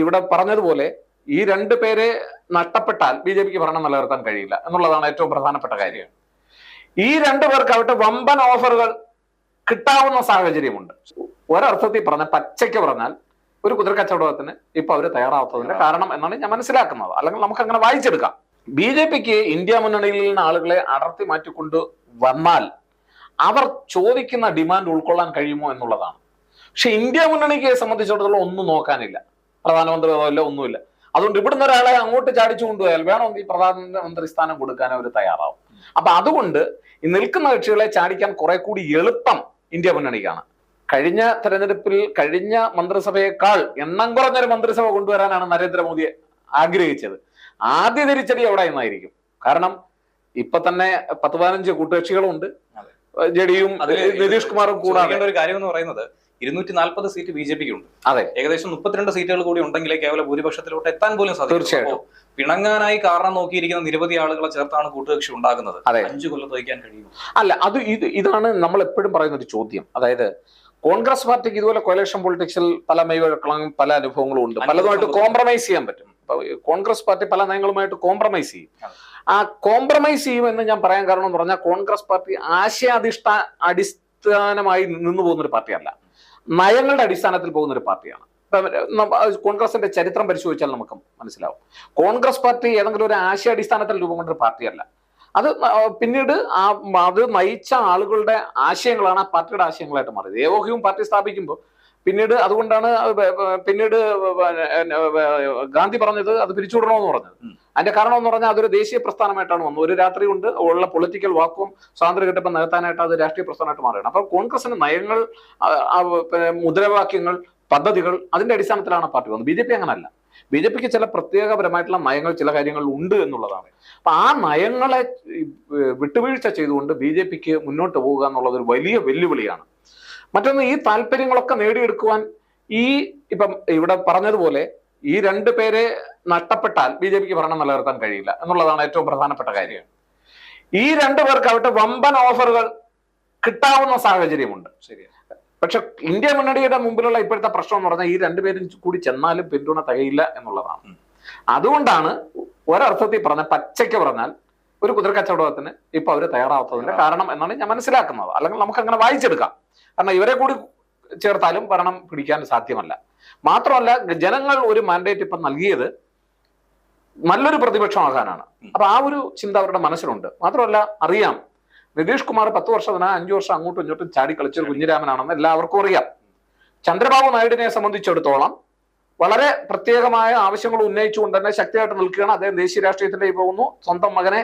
ഇവിടെ പറഞ്ഞതുപോലെ ഈ രണ്ട് പേരെ നഷ്ടപ്പെട്ടാൽ ബി ജെ പിക്ക് ഭരണം നിലനിർത്താൻ കഴിയില്ല എന്നുള്ളതാണ് ഏറ്റവും പ്രധാനപ്പെട്ട കാര്യം. ഈ രണ്ടു പേർക്കാവട്ടെ വമ്പൻ ഓഫറുകൾ കിട്ടാവുന്ന സാഹചര്യമുണ്ട്. ഒരർത്ഥത്തിൽ പറഞ്ഞ പച്ചയ്ക്ക് പറഞ്ഞാൽ ഒരു കുതിരക്കച്ചവടത്തിന് ഇപ്പൊ അവർ തയ്യാറാവാത്തതിന്റെ കാരണം എന്നാണ് ഞാൻ മനസ്സിലാക്കുന്നത്. അല്ലെങ്കിൽ നമുക്ക് അങ്ങനെ വായിച്ചെടുക്കാം. ബി ജെ പിക്ക് ഇന്ത്യ മുന്നണിയിൽ നിന്ന് ആളുകളെ അടർത്തി മാറ്റിക്കൊണ്ട് വന്നാൽ അവർ ചോദിക്കുന്ന ഡിമാൻഡ് ഉൾക്കൊള്ളാൻ കഴിയുമോ എന്നുള്ളതാണ്. പക്ഷെ ഇന്ത്യ മുന്നണിക്ക് സംബന്ധിച്ചിടത്തോളം ഒന്നും നോക്കാനില്ല. പ്രധാനമന്ത്രി പദവില്ല ഒന്നുമില്ല. അതുകൊണ്ട് ഇവിടുന്ന് ഒരാളെ അങ്ങോട്ട് ചാടിച്ചു കൊണ്ടുപോയാൽ വേണമെങ്കിൽ പ്രധാനമന്ത്രി സ്ഥാനം കൊടുക്കാൻ അവർ തയ്യാറാവും. അപ്പൊ അതുകൊണ്ട് ഈ നിൽക്കുന്ന കക്ഷികളെ ചാടിക്കാൻ കുറെ കൂടി എളുപ്പം ഇന്ത്യ മുന്നണിക്കാണ്. കഴിഞ്ഞ തെരഞ്ഞെടുപ്പിൽ കഴിഞ്ഞ മന്ത്രിസഭയേക്കാൾ എണ്ണം കുറഞ്ഞൊരു മന്ത്രിസഭ കൊണ്ടുവരാനാണ് നരേന്ദ്രമോദി ആഗ്രഹിച്ചത്. ആദ്യ തിരിച്ചടി എവിടെ നിന്നായിരിക്കും കാരണം ഇപ്പൊ തന്നെ പത്ത് പതിനഞ്ച് കൂട്ടുകക്ഷികളുണ്ട്. ജെ ഡിയും നിതീഷ് കുമാറും കൂടാതെ. ഒരു കാര്യം എന്ന് പറയുന്നത് ഇരുന്നൂറ്റി നാൽപ്പത് സീറ്റ് ബി ജെ പിക്ക് ഉണ്ട് അതെ. ഏകദേശം മുപ്പത്തിരണ്ട് സീറ്റുകൾ കൂടി ഉണ്ടെങ്കിലേ കേവലം ഭൂരിപക്ഷത്തിലോട്ട് എത്താൻ പോലും സാധിക്കും പിണങ്ങാനായി കാരണം നോക്കിയിരിക്കുന്ന നിരവധി ആളുകളെ ചേർത്താണ് കൂട്ടുകക്ഷി ഉണ്ടാകുന്നത്. അതെ. അഞ്ചു കൊല്ലം വഹിക്കാൻ കഴിയും അല്ല അത് ഇത് ഇതാണ് നമ്മൾ എപ്പോഴും പറയുന്ന ഒരു ചോദ്യം. അതായത് കോൺഗ്രസ് പാർട്ടിക്ക് ഇതുപോലെ കൊലേഷൻ പൊളിറ്റിക്സിൽ പല മെയ്വഴക്കളും പല അനുഭവങ്ങളും ഉണ്ട്. പലതുമായിട്ട് കോംപ്രമൈസ് ചെയ്യാൻ പറ്റും. കോൺഗ്രസ് പാർട്ടി പല നയങ്ങളുമായിട്ട് കോംപ്രമൈസ് ചെയ്യും. ആ. കോംപ്രമൈസ് ചെയ്യുമെന്ന് ഞാൻ പറയാൻ കാരണം എന്ന് പറഞ്ഞാൽ കോൺഗ്രസ് പാർട്ടി ആശയാധിഷ്ഠ അടിസ്ഥാനമായി നിന്നു പോകുന്ന ഒരു പാർട്ടിയല്ല. നയങ്ങളുടെ അടിസ്ഥാനത്തിൽ പോകുന്ന ഒരു പാർട്ടിയാണ്. കോൺഗ്രസിന്റെ ചരിത്രം പരിശോധിച്ചാൽ നമുക്ക് മനസ്സിലാവും. കോൺഗ്രസ് പാർട്ടി ഏതെങ്കിലും ഒരു ആശയാടിസ്ഥാനത്തിൽ രൂപം കൊണ്ട ഒരു പാർട്ടിയല്ല. അത് പിന്നീട് ആ അത് നയിച്ച ആളുകളുടെ ആശയങ്ങളാണ് ആ പാർട്ടിയുടെ ആശയങ്ങളായിട്ട് മാറിയത്. ഏവോഹ്യവും പാർട്ടി സ്ഥാപിക്കുമ്പോൾ പിന്നീട് അതുകൊണ്ടാണ് പിന്നീട് ഗാന്ധി പറഞ്ഞത് അത് പിരിച്ചുവിടണമെന്ന് പറഞ്ഞത്. അതിന്റെ കാരണം എന്ന് പറഞ്ഞാൽ അതൊരു ദേശീയ പ്രസ്ഥാനമായിട്ടാണ് വന്നത്. ഒരു രാത്രി കൊണ്ട് ഉള്ള പൊളിറ്റിക്കൽ വാക്കും സ്വാതന്ത്ര്യ കിട്ടപ്പം നികത്താനായിട്ട് അത് രാഷ്ട്രീയ പ്രസ്ഥാനമായിട്ട് മാറുകയാണ്. അപ്പൊ കോൺഗ്രസിന്റെ നയങ്ങൾ മുദ്രാവാക്യങ്ങൾ പദ്ധതികൾ അതിന്റെ അടിസ്ഥാനത്തിലാണ് പാർട്ടി വന്നത്. ബി ജെ പി അങ്ങനല്ല. ബി ജെ പിക്ക് ചില പ്രത്യേകപരമായിട്ടുള്ള നയങ്ങൾ ചില കാര്യങ്ങൾ ഉണ്ട് എന്നുള്ളതാണ്. അപ്പൊ ആ നയങ്ങളെ വിട്ടുവീഴ്ച ചെയ്തുകൊണ്ട് ബി ജെ പിക്ക് മുന്നോട്ട് പോവുക എന്നുള്ളത് ഒരു വലിയ വെല്ലുവിളിയാണ്. മറ്റൊന്ന് ഈ താല്പര്യങ്ങളൊക്കെ നേടിയെടുക്കുവാൻ ഈ ഇപ്പം ഇവിടെ പറഞ്ഞതുപോലെ ഈ രണ്ട് പേരെ നഷ്ടപ്പെട്ടാൽ ബി ജെ പിക്ക് ഭരണം നിലനിർത്താൻ കഴിയില്ല എന്നുള്ളതാണ് ഏറ്റവും പ്രധാനപ്പെട്ട കാര്യം. ഈ രണ്ടു പേർക്ക് അവരുടെ വമ്പൻ ഓഫറുകൾ കിട്ടാവുന്ന സാഹചര്യമുണ്ട്. പക്ഷെ ഇന്ത്യ മുന്നണിയുടെ മുമ്പിലുള്ള ഇപ്പോഴത്തെ പ്രശ്നം എന്ന് പറഞ്ഞാൽ ഈ രണ്ടുപേരും കൂടി ചെന്നാലും പിന്തുണ തികയില്ല എന്നുള്ളതാണ്. അതുകൊണ്ടാണ് ഒരർത്ഥത്തിൽ പറഞ്ഞ പച്ചയ്ക്ക് പറഞ്ഞാൽ ഒരു കുതിരക്കച്ചവടത്തിന് ഇപ്പൊ അവർ തയ്യാറാവാത്തതിന്റെ കാരണം എന്നാണ് ഞാൻ മനസ്സിലാക്കുന്നത്. അല്ലെങ്കിൽ നമുക്ക് അങ്ങനെ വായിച്ചെടുക്കാം. കാരണം ഇവരെ കൂടി ചേർത്താലും ഭരണം പിടിക്കാൻ സാധ്യമല്ല. മാത്രമല്ല ജനങ്ങൾ ഒരു മാൻഡേറ്റ് ഇപ്പം നൽകിയത് നല്ലൊരു പ്രതിപക്ഷമാകാനാണ് അപ്പൊ ആ ഒരു ചിന്ത അവരുടെ മനസ്സിലുണ്ട്. മാത്രമല്ല അറിയാം നിതീഷ് കുമാർ പത്ത് വർഷത്തിന് അഞ്ചു വർഷം അങ്ങോട്ടും ഇങ്ങോട്ടും ചാടി കളിച്ചൊരു കുഞ്ഞിരാമനാണെന്ന് എല്ലാവർക്കും അറിയാം. ചന്ദ്രബാബു നായിഡുവിനെ സംബന്ധിച്ചിടത്തോളം വളരെ പ്രത്യേകമായ ആവശ്യങ്ങൾ ഉന്നയിച്ചുകൊണ്ട് തന്നെ ശക്തിയായിട്ട് നിൽക്കുകയാണ്. അദ്ദേഹം ദേശീയ രാഷ്ട്രീയത്തിലേക്ക് പോകുന്നു. സ്വന്തം മകനെ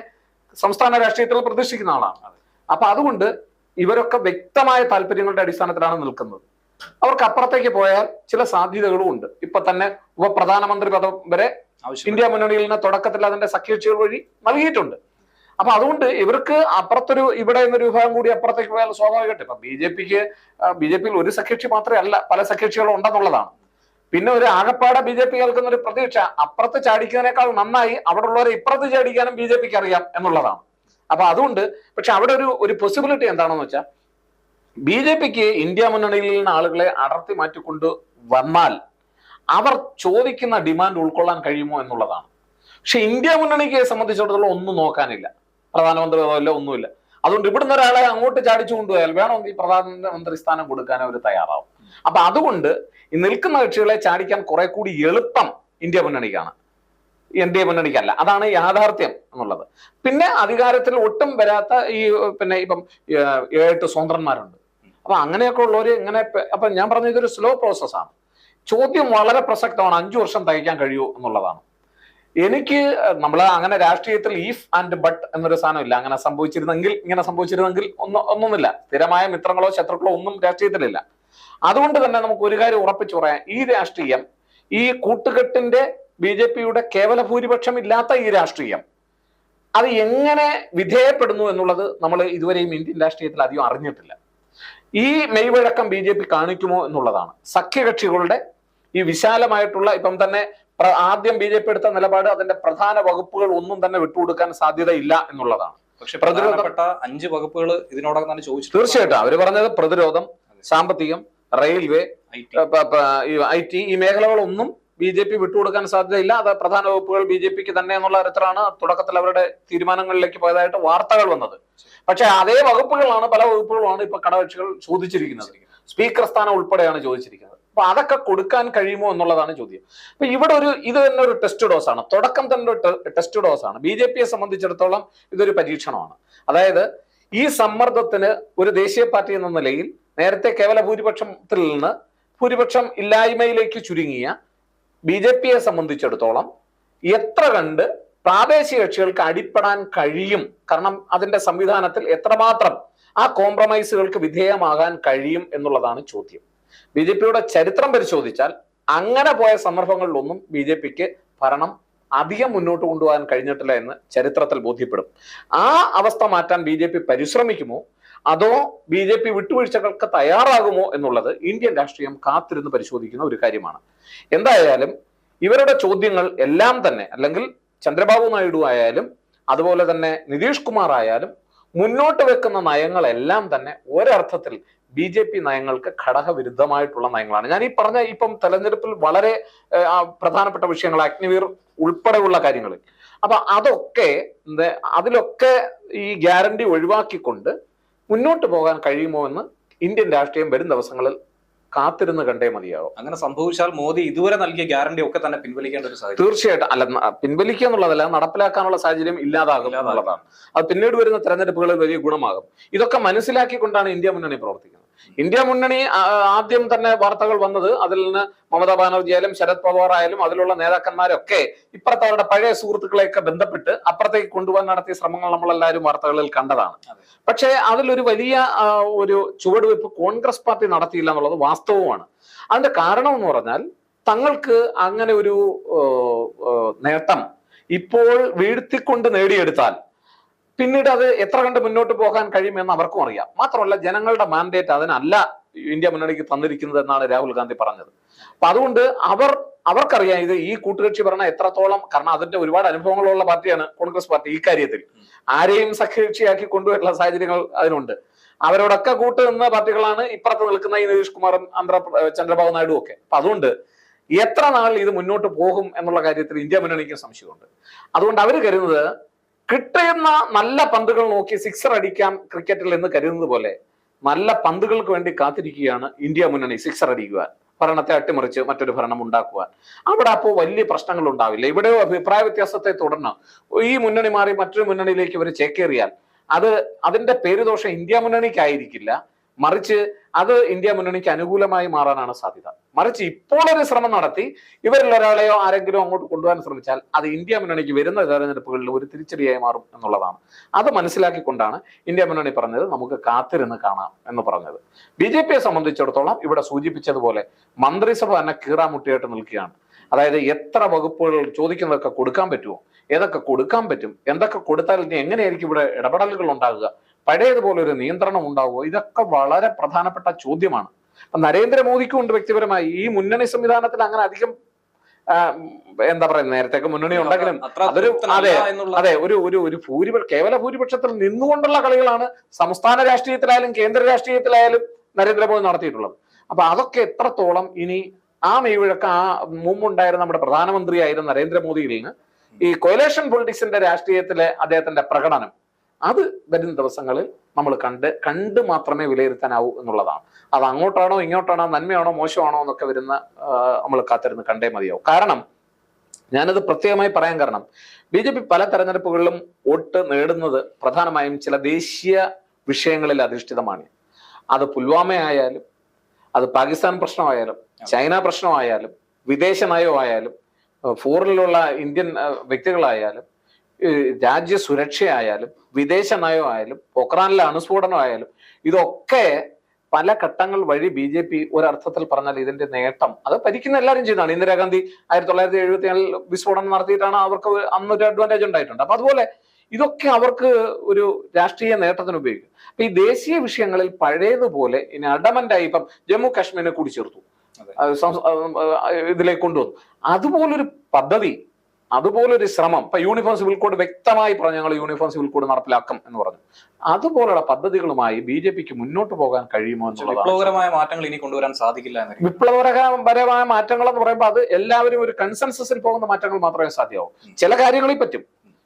സംസ്ഥാന രാഷ്ട്രീയത്തിൽ പ്രതിഷ്ഠിക്കുന്ന ആളാണ്. അപ്പൊ അതുകൊണ്ട് ഇവരൊക്കെ വ്യക്തമായ താല്പര്യങ്ങളുടെ അടിസ്ഥാനത്തിലാണ് നിൽക്കുന്നത്. അവർക്ക് അപ്പുറത്തേക്ക് പോയാൽ ചില സാധ്യതകളും ഉണ്ട്. ഇപ്പൊ തന്നെ ഉപപ്രധാനമന്ത്രി പദം വരെ ഇന്ത്യ മുന്നണിയിൽ നിന്ന് തുടക്കത്തിൽ അതിന്റെ സഖ്യകക്ഷികൾ വഴി നൽകിയിട്ടുണ്ട്. അപ്പൊ അതുകൊണ്ട് ഇവർക്ക് അപ്പുറത്തൊരു ഇവിടെ എന്നൊരു വിഭാഗം കൂടി അപ്പുറത്തേക്ക് പോയാൽ സ്വാഭാവികമായിട്ട്. ഇപ്പൊ ബി ജെ പിക്ക് ബി ജെ പിയിൽ ഒരു സഖ്യകക്ഷി മാത്രമേ അല്ല പല സഖ്യകക്ഷികളും ഉണ്ടെന്നുള്ളതാണ്. പിന്നെ ഒരു ആകപ്പാടെ ബി ജെ പി കേൾക്കുന്ന ഒരു പ്രതീക്ഷ അപ്പുറത്ത് ചാടിക്കുന്നതിനേക്കാൾ നന്നായി അവിടെ ഉള്ളവരെ ഇപ്പുറത്ത് ചാടിക്കാനും ബി ജെ പിക്ക് അറിയാം എന്നുള്ളതാണ്. അപ്പൊ അതുകൊണ്ട് പക്ഷെ അവിടെ ഒരു ഒരു പോസിബിലിറ്റി എന്താണെന്ന് വെച്ചാൽ ബി ജെ പിക്ക് ഇന്ത്യ മുന്നണിയിൽ നിന്ന് ആളുകളെ അടർത്തി മാറ്റിക്കൊണ്ട് വന്നാൽ അവർ ചോദിക്കുന്ന ഡിമാൻഡ് ഉൾക്കൊള്ളാൻ കഴിയുമോ എന്നുള്ളതാണ്. പക്ഷെ ഇന്ത്യ മുന്നണിക്ക് സംബന്ധിച്ചിടത്തോളം ഒന്നും നോക്കാനില്ല. പ്രധാനമന്ത്രി പദവില്ല ഒന്നുമില്ല. അതുകൊണ്ട് ഇവിടുന്ന് ഒരാളെ അങ്ങോട്ട് ചാടിച്ചു കൊണ്ടുപോയാൽ വേണമെങ്കിൽ പ്രധാനമന്ത്രി സ്ഥാനം കൊടുക്കാൻ അവർ തയ്യാറാവും. അപ്പൊ അതുകൊണ്ട് നിൽക്കുന്ന കക്ഷികളെ ചാടിക്കാൻ കുറെ കൂടി എളുപ്പം ഇന്ത്യ മുന്നണിക്കാണ്. എൻ ഡി എ മുന്നണിക്കല്ല അതാണ് യാഥാർത്ഥ്യം എന്നുള്ളത്. പിന്നെ അധികാരത്തിൽ ഒട്ടും വരാത്ത ഈ പിന്നെ ഇപ്പം ഏഴ് സ്വതന്ത്രന്മാരുണ്ട്. അപ്പൊ അങ്ങനെയൊക്കെ ഉള്ളവര് ഇങ്ങനെ അപ്പൊ ഞാൻ പറഞ്ഞ ഇതൊരു സ്ലോ പ്രോസസ്സാണ് ചോദ്യം വളരെ പ്രസക്തമാണ്. അഞ്ചു വർഷം തയ്ക്കാൻ കഴിയൂ എന്നുള്ളതാണ്. എനിക്ക് നമ്മൾ അങ്ങനെ രാഷ്ട്രീയത്തിൽ ഈഫ് ആൻഡ് ബട്ട് എന്നൊരു സാധനം ഇല്ല. അങ്ങനെ സംഭവിച്ചിരുന്നെങ്കിൽ ഇങ്ങനെ സംഭവിച്ചിരുന്നെങ്കിൽ ഒന്നും ഒന്നുമില്ല. സ്ഥിരമായ മിത്രങ്ങളോ ശത്രുക്കളോ ഒന്നും രാഷ്ട്രീയത്തിലില്ല. അതുകൊണ്ട് തന്നെ നമുക്ക് ഒരു കാര്യം ഉറപ്പിച്ചു പറയാം. ഈ രാഷ്ട്രീയം ഈ കൂട്ടുകെട്ടിന്റെ ബി ജെ പിയുടെ കേവല ഭൂരിപക്ഷം ഇല്ലാത്ത ഈ രാഷ്ട്രീയം. അത് എങ്ങനെ വിധേയപ്പെടുന്നു എന്നുള്ളത് നമ്മൾ ഇതുവരെയും ഇന്ത്യൻ രാഷ്ട്രീയത്തിൽ അധികം അറിഞ്ഞിട്ടില്ല. ഈ മെയ്വഴക്കം ബി ജെ പി കാണിക്കുമോ എന്നുള്ളതാണ്. സഖ്യകക്ഷികളുടെ ഈ വിശാലമായിട്ടുള്ള ഇപ്പം തന്നെ ആദ്യം ബി ജെ പി എടുത്ത നിലപാട് അതിന്റെ പ്രധാന വകുപ്പുകൾ ഒന്നും തന്നെ വിട്ടുകൊടുക്കാൻ സാധ്യതയില്ല എന്നുള്ളതാണ്. പക്ഷെ പ്രതിരോധപ്പെട്ട അഞ്ച് വകുപ്പുകൾ ഇതിനോടകം തന്നെ ചോദിച്ചു തീർച്ചയായിട്ടും. അവർ പറഞ്ഞത് പ്രതിരോധം സാമ്പത്തികം railway I T. I T ഈ മേഖലകളൊന്നും ബി ജെ പി വിട്ടുകൊടുക്കാൻ സാധ്യതയില്ല. അത് പ്രധാന വകുപ്പുകൾ ബി ജെ പിക്ക് തന്നെ എന്നുള്ള തരത്തിലാണ് തുടക്കത്തിൽ അവരുടെ തീരുമാനങ്ങളിലേക്ക് പോയതായിട്ട് വാർത്തകൾ വന്നത്. പക്ഷെ അതേ വകുപ്പുകളാണ് പല വകുപ്പുകളാണ് ഇപ്പൊ കടകക്ഷികൾ ചോദിച്ചിരിക്കുന്നത്. സ്പീക്കർ സ്ഥാനം ഉൾപ്പെടെയാണ് ചോദിച്ചിരിക്കുന്നത്. അപ്പൊ അതൊക്കെ കൊടുക്കാൻ കഴിയുമോ എന്നുള്ളതാണ് ചോദ്യം. അപ്പൊ ഇവിടെ ഒരു ഇത് തന്നെ ഒരു ടെസ്റ്റ് ഡോസ് ആണ് തുടക്കം തന്നെ ഒരു ടെസ്റ്റ് ഡോസ് ആണ് ബി ജെ പിയെ സംബന്ധിച്ചിടത്തോളം ഇതൊരു പരീക്ഷണമാണ്. അതായത് ഈ സമ്മർദ്ദത്തിന് ഒരു ദേശീയ പാർട്ടി എന്ന നിലയിൽ നേരത്തെ കേവല ഭൂരിപക്ഷത്തിൽ നിന്ന് ഭൂരിപക്ഷം ഇല്ലായ്മയിലേക്ക് ചുരുങ്ങിയ ബി ജെ പിയെ സംബന്ധിച്ചിടത്തോളം എത്ര കണ്ട് പ്രാദേശിക കക്ഷികൾക്ക് അടിപ്പെടാൻ കഴിയും? കാരണം അതിന്റെ സംവിധാനത്തിൽ എത്രമാത്രം ആ കോംപ്രമൈസുകൾക്ക് വിധേയമാകാൻ കഴിയും എന്നുള്ളതാണ് ചോദ്യം. ബി ജെ പിയുടെ ചരിത്രം പരിശോധിച്ചാൽ അങ്ങനെ പോയ സന്ദർഭങ്ങളിലൊന്നും ബി ജെ പിക്ക് ഭരണം അധികം മുന്നോട്ട് കൊണ്ടുപോകാൻ കഴിഞ്ഞിട്ടില്ല എന്ന് ചരിത്രത്തിൽ ബോധ്യപ്പെടും. ആ അവസ്ഥ മാറ്റാൻ ബി പരിശ്രമിക്കുമോ? അതോ ബി ജെ പി വിട്ടുവീഴ്ചകൾക്ക് തയ്യാറാകുമോ എന്നുള്ളത് ഇന്ത്യൻ രാഷ്ട്രീയം കാത്തിരുന്ന് പരിശോധിക്കുന്ന ഒരു കാര്യമാണ്. എന്തായാലും ഇവരുടെ ചോദ്യങ്ങൾ എല്ലാം തന്നെ അല്ലെങ്കിൽ ചന്ദ്രബാബു നായിഡു ആയാലും അതുപോലെ തന്നെ നിതീഷ് കുമാർ ആയാലും മുന്നോട്ട് വെക്കുന്ന നയങ്ങളെല്ലാം തന്നെ ഒരർത്ഥത്തിൽ ബി ജെ പി നയങ്ങൾക്ക് ഘടകവിരുദ്ധമായിട്ടുള്ള നയങ്ങളാണ്. ഞാൻ ഈ പറഞ്ഞ ഇപ്പം തെരഞ്ഞെടുപ്പിൽ വളരെ പ്രധാനപ്പെട്ട വിഷയങ്ങൾ അഗ്നിവീർ ഉൾപ്പെടെയുള്ള കാര്യങ്ങൾ അപ്പൊ അതൊക്കെ അതിലൊക്കെ ഈ ഗ്യാരണ്ടി ഒഴിവാക്കിക്കൊണ്ട് മുന്നോട്ട് പോകാൻ കഴിയുമോ എന്ന് ഇന്ത്യൻ രാഷ്ട്രീയം വരും ദിവസങ്ങളിൽ കാത്തിരുന്ന് കണ്ടേ മതിയാവും. അങ്ങനെ സംഭവിച്ചാൽ മോദി ഇതുവരെ നൽകിയ ഗ്യാരണ്ടി ഒക്കെ തന്നെ പിൻവലിക്കേണ്ട ഒരു സാഹചര്യം. തീർച്ചയായിട്ടും. അല്ല പിൻവലിക്കുക എന്നുള്ളതല്ല നടപ്പിലാക്കാനുള്ള സാഹചര്യം ഇല്ലാതാകും. എന്നുള്ളതാണ്. അത് പിന്നീട് വരുന്ന തെരഞ്ഞെടുപ്പുകളിൽ വലിയ ഗുണമാകും. ഇതൊക്കെ മനസ്സിലാക്കിക്കൊണ്ടാണ് ഇന്ത്യ മുന്നണി പ്രവർത്തിക്കുന്നത്. ഇന്ത്യ മുന്നണി ആദ്യം തന്നെ വാർത്തകൾ വന്നത് അതിൽ നിന്ന് മമതാ ബാനർജി ആയാലും ശരത് പവാർ ആയാലും അതിലുള്ള നേതാക്കന്മാരൊക്കെ ഇപ്പുറത്തെ അവരുടെ പഴയ സുഹൃത്തുക്കളെയൊക്കെ ബന്ധപ്പെട്ട് അപ്പുറത്തേക്ക് കൊണ്ടുപോകാൻ നടത്തിയ ശ്രമങ്ങൾ നമ്മൾ എല്ലാവരും വാർത്തകളിൽ കണ്ടതാണ്. പക്ഷേ അതിലൊരു വലിയ ഒരു ചുവടുവെപ്പ് കോൺഗ്രസ് പാർട്ടി നടത്തിയില്ല എന്നുള്ളത് വാസ്തവമാണ് അതിന്റെ കാരണം എന്ന് പറഞ്ഞാൽ തങ്ങൾക്ക് അങ്ങനെ ഒരു നേട്ടം ഇപ്പോൾ വീഴ്ത്തിക്കൊണ്ട് നേടിയെടുത്താൽ പിന്നീട് അത് എത്ര കണ്ട് മുന്നോട്ട് പോകാൻ കഴിയുമെന്ന് അവർക്കും അറിയാം. മാത്രമല്ല ജനങ്ങളുടെ മാൻഡേറ്റ് അതിനല്ല ഇന്ത്യ മുന്നണിക്ക് തന്നിരിക്കുന്നത് എന്നാണ് രാഹുൽ ഗാന്ധി പറഞ്ഞത്. അപ്പൊ അതുകൊണ്ട് അവർ അവർക്കറിയാം ഇത് ഈ കൂട്ടുകക്ഷി ഭരണം എത്രത്തോളം കാരണം അതിന്റെ ഒരുപാട് അനുഭവങ്ങളുള്ള പാർട്ടിയാണ് കോൺഗ്രസ് പാർട്ടി ഈ കാര്യത്തിൽ. ആരെയും സഖ്യകക്ഷിയാക്കി കൊണ്ടുവരുന്ന സാഹചര്യങ്ങൾ അതിനുണ്ട്. അവരോടൊക്കെ കൂട്ട് നിന്ന പാർട്ടികളാണ് ഇപ്പുറത്ത് നിൽക്കുന്ന ഈ നിതീഷ് കുമാറും ആന്ധ്ര ചന്ദ്രബാബു നായിഡു ഒക്കെ. അപ്പൊ അതുകൊണ്ട് എത്ര നാൾ ഇത് മുന്നോട്ട് പോകും എന്നുള്ള കാര്യത്തിൽ ഇന്ത്യ മുന്നണിക്ക് സംശയമുണ്ട്. അതുകൊണ്ട് അവർ കരുതുന്നത് കിട്ടുന്ന നല്ല പന്തുകൾ നോക്കി സിക്സർ അടിക്കാം ക്രിക്കറ്റിൽ എന്ന് കരുതുന്നത് പോലെ നല്ല പന്തുകൾക്ക് വേണ്ടി കാത്തിരിക്കുകയാണ് ഇന്ത്യ മുന്നണി സിക്സർ അടിക്കുവാൻ ഭരണത്തെ അട്ടിമറിച്ച് മറ്റൊരു ഭരണം ഉണ്ടാക്കുവാൻ. അവിടെ അപ്പോൾ വലിയ പ്രശ്നങ്ങൾ ഉണ്ടാവില്ല. ഇവിടെയോ അഭിപ്രായ വ്യത്യാസത്തെ തുടർന്ന് ഈ മുന്നണി മാറി മറ്റൊരു മുന്നണിയിലേക്ക് ഇവർ ചേക്കേറിയാൽ അത് അതിന്റെ പേരുദോഷം ഇന്ത്യ മുന്നണിക്കായിരിക്കില്ല. മറിച്ച് അത് ഇന്ത്യ മുന്നണിക്ക് അനുകൂലമായി മാറാനാണ് സാധ്യത. മറിച്ച് ഇപ്പോൾ ഒരു ശ്രമം നടത്തി ഇവരിൽ ഒരാളെയോ ആരെങ്കിലും അങ്ങോട്ട് കൊണ്ടുപോകാൻ ശ്രമിച്ചാൽ അത് ഇന്ത്യ മുന്നണിക്ക് വരുന്ന തെരഞ്ഞെടുപ്പുകളിൽ ഒരു തിരിച്ചടിയായി മാറും എന്നുള്ളതാണ്. അത് മനസ്സിലാക്കിക്കൊണ്ടാണ് ഇന്ത്യ മുന്നണി പറഞ്ഞത് നമുക്ക് കാത്തിരുന്ന് കാണാം എന്ന് പറഞ്ഞത്. ബി ജെ പിയെ സംബന്ധിച്ചിടത്തോളം ഇവിടെ സൂചിപ്പിച്ചതുപോലെ മന്ത്രിസഭ തന്നെ കീറാമുട്ടിയായിട്ട് നിൽക്കുകയാണ്. അതായത് എത്ര വകുപ്പുകൾ ചോദിക്കുന്നതൊക്കെ കൊടുക്കാൻ പറ്റുമോ? ഏതൊക്കെ കൊടുക്കാൻ പറ്റും? എന്തൊക്കെ കൊടുത്താൽ ഇനി എങ്ങനെയായിരിക്കും ഇവിടെ ഇടപെടലുകൾ ഉണ്ടാകുക? പഴയതുപോലെ ഒരു നിയന്ത്രണം ഉണ്ടാവുമോ? ഇതൊക്കെ വളരെ പ്രധാനപ്പെട്ട ചോദ്യമാണ്. അപ്പൊ നരേന്ദ്രമോദിക്കും ഉണ്ട് വ്യക്തിപരമായി. ഈ മുന്നണി സംവിധാനത്തിൽ അങ്ങനെ അധികം എന്താ പറയുക നേരത്തേക്ക് മുന്നണി ഉണ്ടെങ്കിലും അതൊരു- അതെ, അതെ ഒരു ഒരു ഒരു ഭൂരിപക്ഷ കേവല ഭൂരിപക്ഷത്തിൽ നിന്നുകൊണ്ടുള്ള കളികളാണ് സംസ്ഥാന രാഷ്ട്രീയത്തിലായാലും കേന്ദ്ര രാഷ്ട്രീയത്തിലായാലും നരേന്ദ്രമോദി നടത്തിയിട്ടുള്ളത്. അപ്പൊ അതൊക്കെ എത്രത്തോളം ഇനി ആ മെയ്വഴക്ക് ആ മുമ്പുണ്ടായിരുന്ന നമ്മുടെ പ്രധാനമന്ത്രിയായിരുന്ന നരേന്ദ്രമോദിയിൽ നിന്ന് ഈ കൊയലേഷൻ പൊളിറ്റിക്സിന്റെ രാഷ്ട്രീയത്തിലെ അദ്ദേഹത്തിന്റെ പ്രകടനം അത് വരുന്ന ദിവസങ്ങളിൽ നമ്മൾ കണ്ട് കണ്ട് മാത്രമേ വിലയിരുത്താനാവൂ എന്നുള്ളതാണ്. അത് അങ്ങോട്ടാണോ ഇങ്ങോട്ടാണോ നന്മയാണോ മോശമാണോ എന്നൊക്കെ വരുന്ന നമ്മൾ കാത്തിരുന്ന് കണ്ടേ മതിയാവും. കാരണം ഞാനത് പ്രത്യേകമായി പറയാൻ കാരണം ബി ജെ പി പല തെരഞ്ഞെടുപ്പുകളിലും വോട്ട് നേടുന്നത് പ്രധാനമായും ചില ദേശീയ വിഷയങ്ങളിൽ അധിഷ്ഠിതമാണ്. അത് പുൽവാമ ആയാലും അത് പാകിസ്ഥാൻ പ്രശ്നമായാലും ചൈന പ്രശ്നമായാലും വിദേശ നയമായാലും ഫോറിലുള്ള ഇന്ത്യൻ വ്യക്തികളായാലും ഈ രാജ്യ സുരക്ഷയായാലും വിദേശ നയമായാലും പൊക്രാനിലെ അണുസ്ഫോടനമായാലും ഇതൊക്കെ പല ഘട്ടങ്ങൾ വഴി ബി ജെ പി ഒരർത്ഥത്തിൽ പറഞ്ഞാൽ ഇതിന്റെ നേട്ടം. അത് ഭരിക്കുന്ന എല്ലാവരും ചെയ്യുന്നതാണ്. ഇന്ദിരാഗാന്ധി ആയിരത്തി തൊള്ളായിരത്തി എഴുപത്തി ഏഴിൽ വിസ്ഫോടനം നടത്തിയിട്ടാണ് അവർക്ക് അന്നൊരു അഡ്വാന്റേജ് ഉണ്ടായിട്ടുണ്ട് അപ്പൊ അതുപോലെ ഇതൊക്കെ അവർക്ക് ഒരു രാഷ്ട്രീയ നേട്ടത്തിന് ഉപയോഗിക്കും. അപ്പൊ ഈ ദേശീയ വിഷയങ്ങളിൽ പഴയതുപോലെ ഇനി അഡമന്റായി ഇപ്പം ജമ്മു കാശ്മീരിനെ കൂടി ചേർത്തു. ഇതിലേക്ക് കൊണ്ടുവന്നു. അതുപോലൊരു പദ്ധതി അതുപോലൊരു ശ്രമം. ഇപ്പൊ യൂണിഫോം സിവിൽ കോഡ് വ്യക്തമായി പറഞ്ഞു ഞങ്ങൾ യൂണിഫോം സിവിൽ കോഡ് നടപ്പിലാക്കും എന്ന് പറഞ്ഞു. അതുപോലുള്ള പദ്ധതികളുമായി ബി ജെ പിക്ക് മുന്നോട്ട് പോകാൻ കഴിയുമോ വിപ്ലവകരമായ മാറ്റങ്ങൾ ഇനി കൊണ്ടുവരാൻ സാധിക്കില്ല എന്ന് വിപ്ലവകരപരമായ മാറ്റങ്ങൾ എന്ന് പറയുമ്പോൾ അത് എല്ലാവരും ഒരു കൺസെൻസസിൽ പോകുന്ന മാറ്റങ്ങൾ മാത്രമേ സാധ്യമാവൂ. ചില കാര്യങ്ങളിൽ പറ്റും.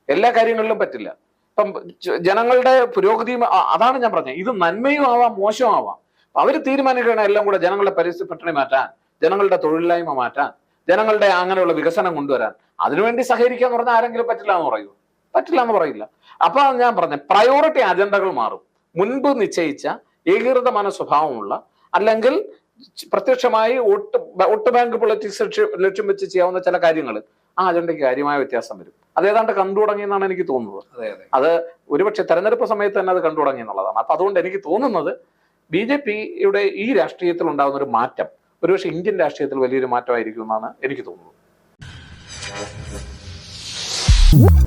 എല്ലാ കാര്യങ്ങളിലും പറ്റില്ല. ഇപ്പം ജനങ്ങളുടെ പുരോഗതിയും അതാണ് ഞാൻ പറഞ്ഞത്. ഇത് നന്മയും ആവാം മോശവും ആവാം. അവർ തീരുമാനിക്കണം എല്ലാം കൂടെ ജനങ്ങളുടെ പരിസ്ഥിതി പട്ടിണി മാറ്റാൻ ജനങ്ങളുടെ തൊഴിലില്ലായ്മ മാറ്റാൻ ജനങ്ങളുടെ അങ്ങനെയുള്ള വികസനം കൊണ്ടുവരാൻ. അതിനുവേണ്ടി സഹകരിക്കുക എന്ന് പറഞ്ഞാൽ ആരെങ്കിലും പറ്റില്ല എന്ന് പറയൂ. പറ്റില്ല എന്ന് പറയില്ല. അപ്പൊ ഞാൻ പറഞ്ഞ പ്രയോറിറ്റി അജണ്ടകൾ മാറും. മുൻപ് നിശ്ചയിച്ച ഏകീകൃത മനസ്വഭാവമുള്ള അല്ലെങ്കിൽ പ്രത്യക്ഷമായി വോട്ട് ഒട്ട് വോട്ട് ബാങ്ക് പൊളിറ്റിക്സ് ലക്ഷ്യം ലക്ഷ്യം വെച്ച് ചെയ്യാവുന്ന ചില കാര്യങ്ങൾ ആ അജണ്ടയ്ക്ക് കാര്യമായ വ്യത്യാസം വരും. അത് ഏതാണ്ട് കണ്ടു തുടങ്ങിയെന്നാണ് എനിക്ക് തോന്നുന്നത്. അത് അതെ. ഒരുപക്ഷെ തെരഞ്ഞെടുപ്പ് സമയത്ത് തന്നെ അത് കണ്ടു തുടങ്ങി എന്നുള്ളതാണ്. അപ്പൊ അതുകൊണ്ട് എനിക്ക് തോന്നുന്നത് ബി ജെ പിയുടെ ഈ രാഷ്ട്രീയത്തിൽ ഉണ്ടാകുന്ന ഒരു മാറ്റം ഒരുപക്ഷെ ഇന്ത്യൻ രാഷ്ട്രീയത്തിൽ വലിയൊരു മാറ്റമായിരിക്കും എന്നാണ് എനിക്ക് തോന്നുന്നത്. Woo!